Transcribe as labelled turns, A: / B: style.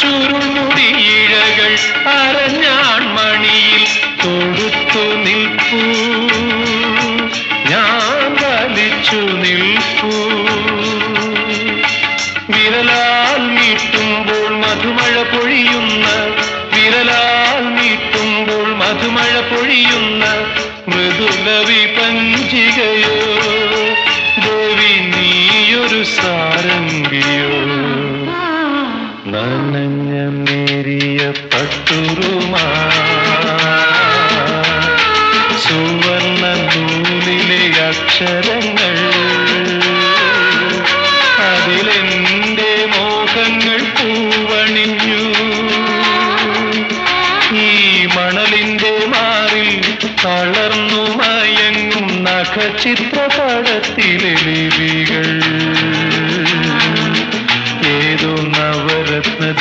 A: ചുരുൾമുടിയിഴകൾ അരഞ്ഞാൺ മണിയിൽ തൊടുത്തു നിൽപ്പൂ. ഞാൻ വലിച്ചു നിൽപ്പൂ. വിരലാൽ നീട്ടുമ്പോൾ മധുമഴ പൊഴിയുന്ന വിരലാൽ നീട്ടുമ്പോൾ മധുമഴ പൊഴിയുന്ന മൃദുലവി പഞ്ചികയോ. ദേവി നീയൊരു സാരംഗിയോ. മഞ്ഞമേറിയ പട്ടുരുമാ സുവർണ നൂലിലെ അക്ഷരങ്ങൾ. അതിലെന്റെ മോഹങ്ങൾ പൂവണിഞ്ഞു. ഈ മണലിന്റെ മാറിൽ തളർന്നു മയങ്ങും നഖചിത്രപടത്തിലെ ലിപികൾ. ഏതോ നവരത്ന